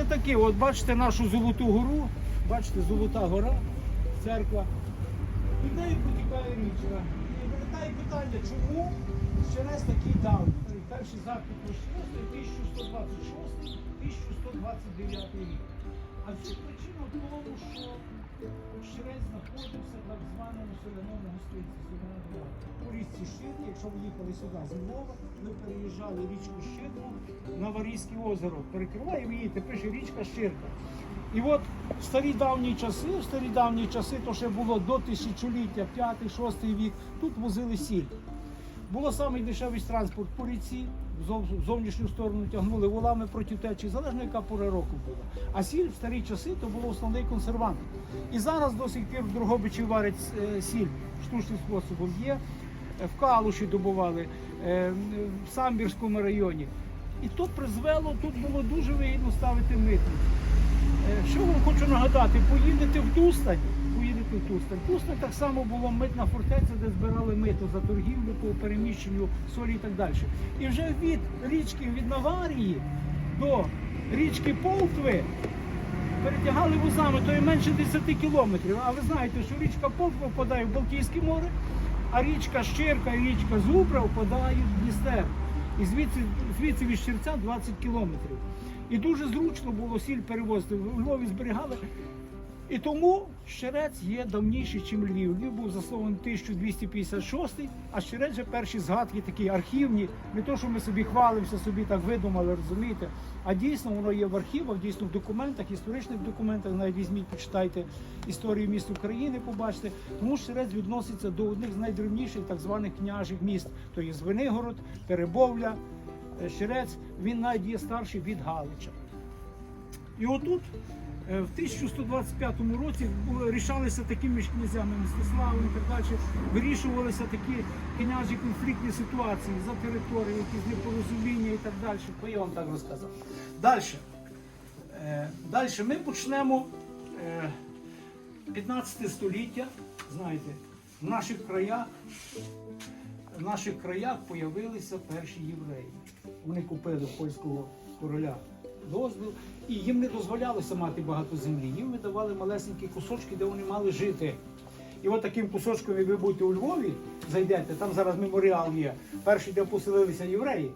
сказати таке, от бачите нашу Золоту гору, бачите, Золота гора, церква. Під нею протікає річка. І виникає питання, чому через такий давній? Перший запит Щерець 1126-1129 рік. А це причина в тому, що Щерець знаходився в так званому соляному гостинці, соляна. У річці Щирки, якщо ви їхали сюди з Львова, ви переїжджали річку Щирку на Варійське озеро. Перекриваємо її, тепер ще річка Щирка. І от в старі давні часи, в старі давні часи, то ще було до тисячоліття, 5-6 вік, тут возили сіль. Було самий дешевий транспорт по ріці, в зовнішню сторону тягнули волами проти течії, залежно яка пора року була. А сіль в старі часи то було основний консервант. І зараз до сих пір в Дрогобичі варять е, сіль штучним способом. Є е, в Калуші добували, е, в Самбірському районі. І то призвело, тут було дуже вигідно ставити митницю. Що вам хочу нагадати, поїдете в Тустань, поїдете Тустань. Тустань так само була митна фортеця, де збирали мито за торгівлю по переміщенню солі і так далі. І вже від річки від Наварії до річки Полтви перетягали вузами, то є менше 10 кілометрів. А ви знаєте, що річка Полтва впадає в Балтійське море, а річка Щирка і річка Зубра впадають в Дністер. І звідси, звідси від Щирця 20 кілометрів. І дуже зручно було сіль перевозити. В Львові зберігали. І тому Щерець є давніший, ніж Львів. Львів був заснований 1256, а Щерець же перші згадки такі архівні. Не то, що ми собі хвалимося, собі так видумали, розумієте. А дійсно воно є в архівах, дійсно в документах, історичних документах. Навіть візьміть, почитайте історію міст України, побачите. Тому Щерець відноситься до одних з найдревніших так званих княжих міст. То є Звенигород, Теребовля, е, Щерець. Він навіть є старший від Галича. І отут в 1125 році рішалися такими між князями Мстиславом і так далі, вирішувалися такі княжі конфліктні ситуації за територію, якісь непорозуміння і так далі. То я вам так розказав. Далі. Далі ми почнемо е, 15 століття, знаєте, в наших краях в наших краях появилися перші євреї. Вони купили польського короля дозвіл, і їм не дозволялося мати багато землі. Їм видавали малесенькі кусочки, де вони мали жити. І от таким кусочком, ви будете у Львові, зайдете, там зараз меморіал є, перший, де поселилися євреї.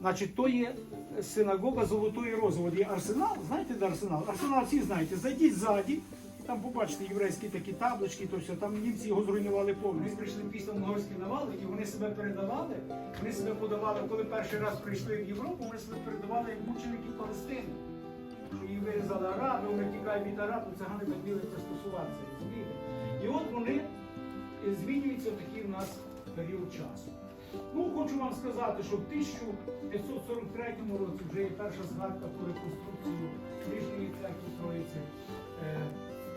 Значить, то є синагога Золотої Рози. Є арсенал, знаєте, де арсенал? Арсенал всі знаєте, зайдіть ззаді, там побачите єврейські такі таблички, то все, там німці його зруйнували повністю. Вони прийшли після монгольські навали, і вони себе передавали, вони себе подавали, коли перший раз прийшли в Європу, вони себе передавали як мученики Палестини. Що її вирізали араби, вони тікають від арабів, цигани так вміли це стосуватися, розумієте? І от вони е, змінюються в такий в нас період часу. Ну, хочу вам сказати, що в 1543 році вже є перша згадка про реконструкцію Нижньої церкви Троїці.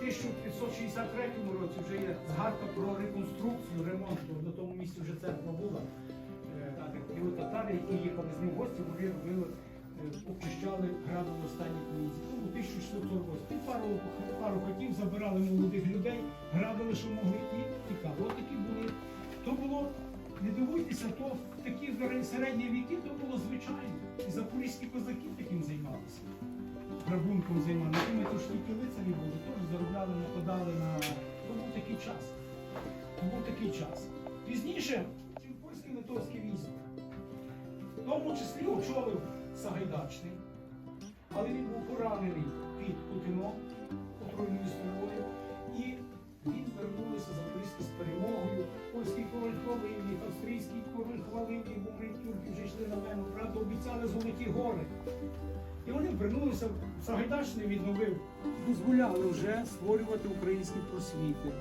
Е, 1563 році вже є згадка про реконструкцію, ремонт, на тому місці вже церква була. Е, і от татари, які їхали з ним в гості, вони робили, е, обчищали градом останні книзі. Ну, у 1648. Пару, пару хатів забирали молодих людей, грабили, що могли, і тікали. От такі були. То було не дивуйтеся, то в такі середні віки то було звичайно. І запорізькі козаки таким займалися. Грабунком займалися. Ми то тільки лицарі були, теж заробляли, нападали на. То був такий час. То був такий час. Пізніше польське литовське військо. В тому числі очолив Сагайдачний. Але він був поранений під Путином отруйною стрілою. І він вернувся запорізьки з перемогою. Польський король хвалив їх, австрійський король хвалив їх, бо тюрки вже йшли на мене. Правда, обіцяли золоті гори. І вони вернулися, Сагайдачний відновив, дозволяли вже створювати українські просвіти.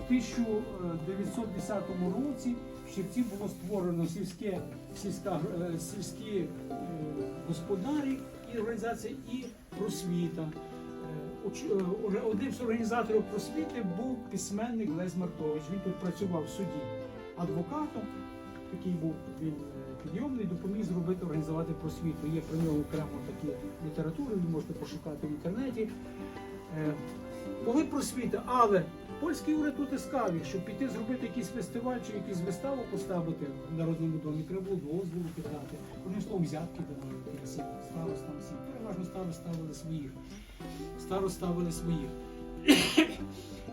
У 1910 році в Щирці було створено сільське, сільська, е, сільські е, господарі і організація і просвіта. Е, Одним з організаторів просвіти був письменник Лесь Мартович. Він тут працював в суді адвокатом. Такий був він підйомний, допоміг зробити організувати просвіту. Є про нього окремо такі літератури, ви можете пошукати в інтернеті. Е, Були просвіти, але Польський уряд утискав їх, щоб піти зробити якийсь фестиваль чи якусь виставу поставити в Народному домі, треба було дозволу питати. Одним словом, взятки давали старостам всім. Переважно старост ставили своїх. Старост ставили своїх.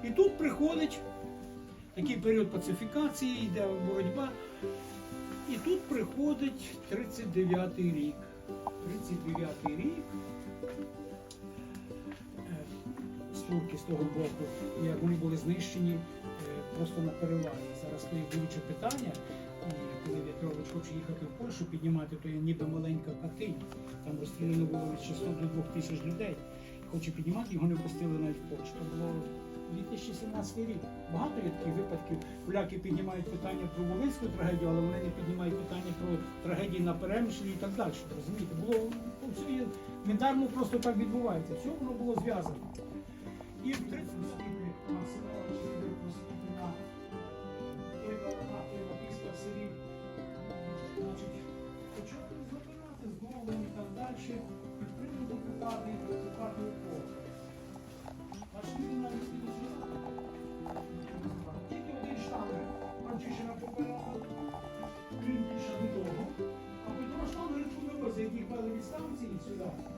І тут приходить такий період пацифікації, йде боротьба. І тут приходить 39-й рік. 39-й рік. Е, Стурки з того боку, як вони були знищені е, просто на перевалі. Зараз стоїть болюче питання, коли В'ятрович хоче їхати в Польщу, піднімати, то є ніби маленька Катинь. Там розстріляно було від 600 до 2000 людей. Хоче піднімати, його не впустили навіть в Польщу. Це було 2017 рік. Багато є таких випадків. Поляки піднімають питання про Волинську трагедію, але вони не піднімають питання про трагедії на Перемишлі і так далі. Розумієте, було ну, все є просто так відбувається. Все воно було зв'язано. І в 30 скільки Максимович просвіти на після селі. Значить, почали забирати знову і так далі. Підтримують депутати, депутати він навіть сюди.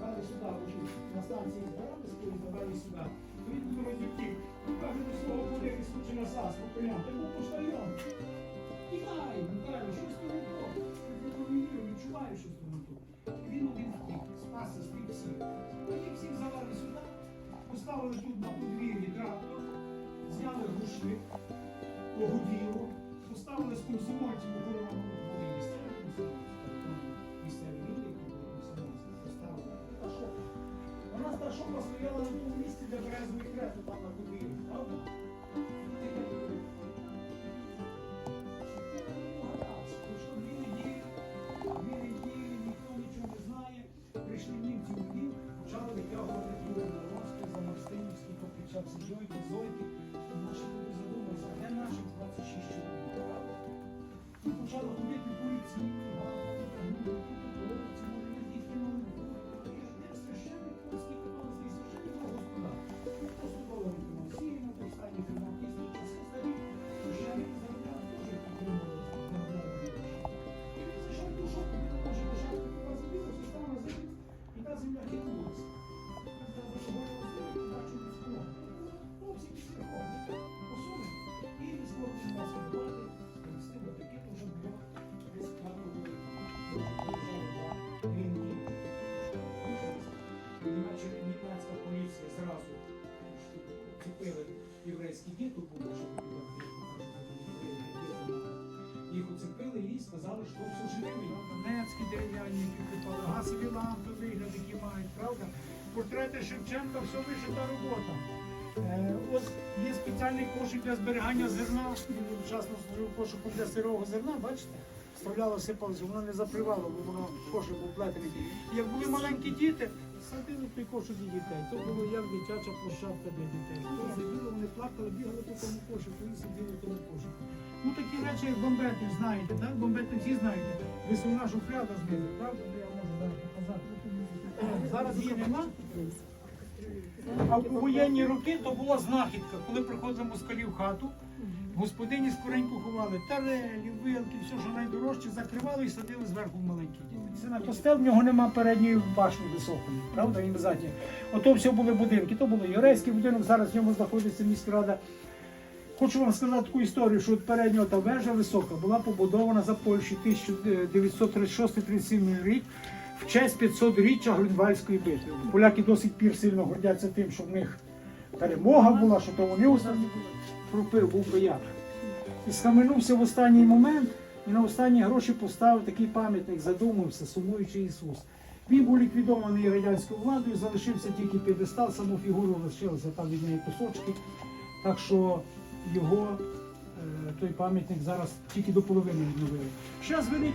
Вели сюди, вже на станції скоро забрали сюди. Він був розютів. Каже до свого колеги скучена сас, попелян, ти був поштальйон. Тікай, Михайло, щось то не то. Я відчуваю, що то не то. Він один втік, спасся з тих всіх. А всіх завели сюди, поставили тут на подвір'ї трактор, зняли глушник, погуділо, поставили з комсомольців у Горовому Вона постояла стояла на тому місці, де березовий хрест, там на подвір'ї, правда? Прийшли німці у Львів, почали витягувати Юрій Наровський, Замостинівський, покричався Зойки, Зойки. Дерев'яні прикріпали, газові лампи вигляд, які мають, правда? Портрети Шевченка, все вишита робота. Е, ось є спеціальний кошик для зберігання зерна. Він вчасно служив кошиком для сирого зерна, бачите? Вставляло, сипалося, воно не запривало, бо воно кошик був плетений. Як були маленькі діти, садили той кошик і дітей. То було як дитяча площадка для дітей. Сиділи, вони плакали, бігали по тому кошику і сиділи в тому кошику. Ну такі речі, як бомбети, знаєте, так? Бомбети всі знаєте. Висувна шуфляда знизу? Ну, Я можу зараз показати. Зараз її нема. А в воєнні роки то була знахідка, коли приходили москалі в хату. Господині скоренько ховали тарелі, вилки, все, що найдорожче, закривали і садили зверху в маленькі діти. Костел в нього нема передньої башні високої, правда, він задні. Ото все були будинки. То було Юрейський будинок, зараз в ньому знаходиться міськрада. Хочу вам сказати таку історію, що передня та вежа висока була побудована за Польщі 1936-37 рік в честь 500-річчя Грюнвальської битви. Поляки досить пір сильно гордяться тим, що в них перемога була, що то вони пропив, був бояк. І схаменувся в останній момент і на останні гроші поставив такий пам'ятник, задумався, сумуючи Ісус. Він був ліквідований радянською владою, залишився тільки п'єдестал, саму фігуру лишилися там від неї кусочки. Так що його е, той пам'ятник зараз тільки до половини відновили. Зараз зверніть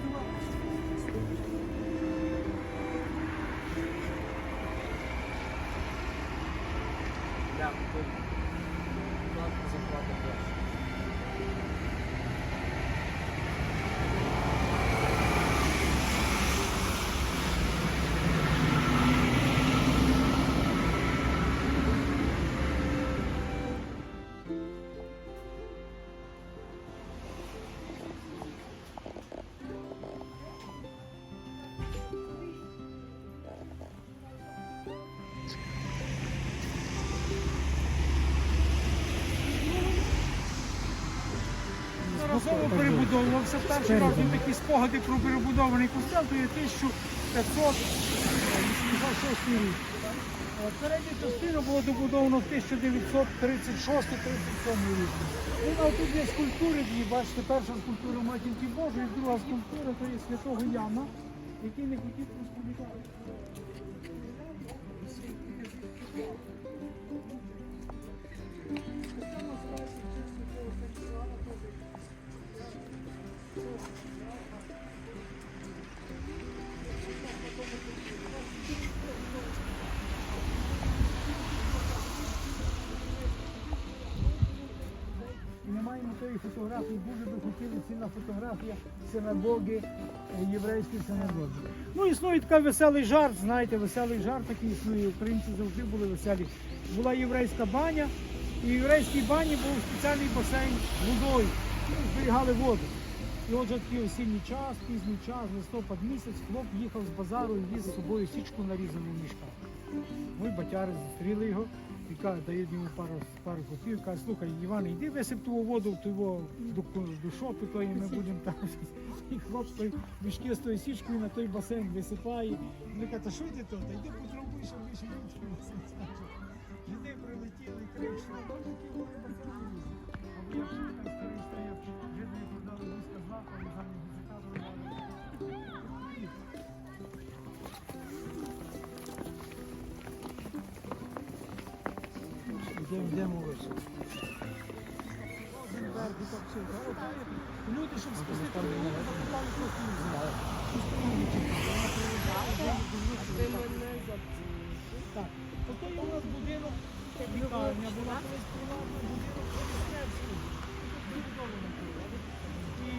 перебудовувався. Перший раз він такі спогади про перебудований костел, то є 1586 рік. Е, Передня частина була добудована в 1936-37 рік. Ну, а тут є скульптури дві, бачите, перша скульптура Матінки Божої, друга скульптура то є святого Яна, який не хотів розповідати. Фотографії, дуже хотіли ціна фотографія синагоги, е, єврейської синагоги. Ну, існує така веселий жарт, знаєте, веселий жарт такий існує. Українці завжди були веселі. Була єврейська баня, і в єврейській бані був спеціальний басейн водою. Ну, зберігали воду. І отже такий осінній час, пізній час, листопад місяць, хлоп їхав з базару і віз з собою січку нарізану в мішках. Ми батяри зустріли його і каже, дає йому пару, пару копійок, каже, слухай, Іван, йди висип ту воду ту його до, до шопи, то і ми будемо там. І хлоп той мішки з тою січкою на той басейн висипає. Вони каже, що ти тут? Та йди потребуй, щоб більше. Жиди прилетіли, крик, що Йдемо, вище. Люди, щоб спустити не. Так, ото є у нас будинок, лікарня була будинок. Відбудована була. І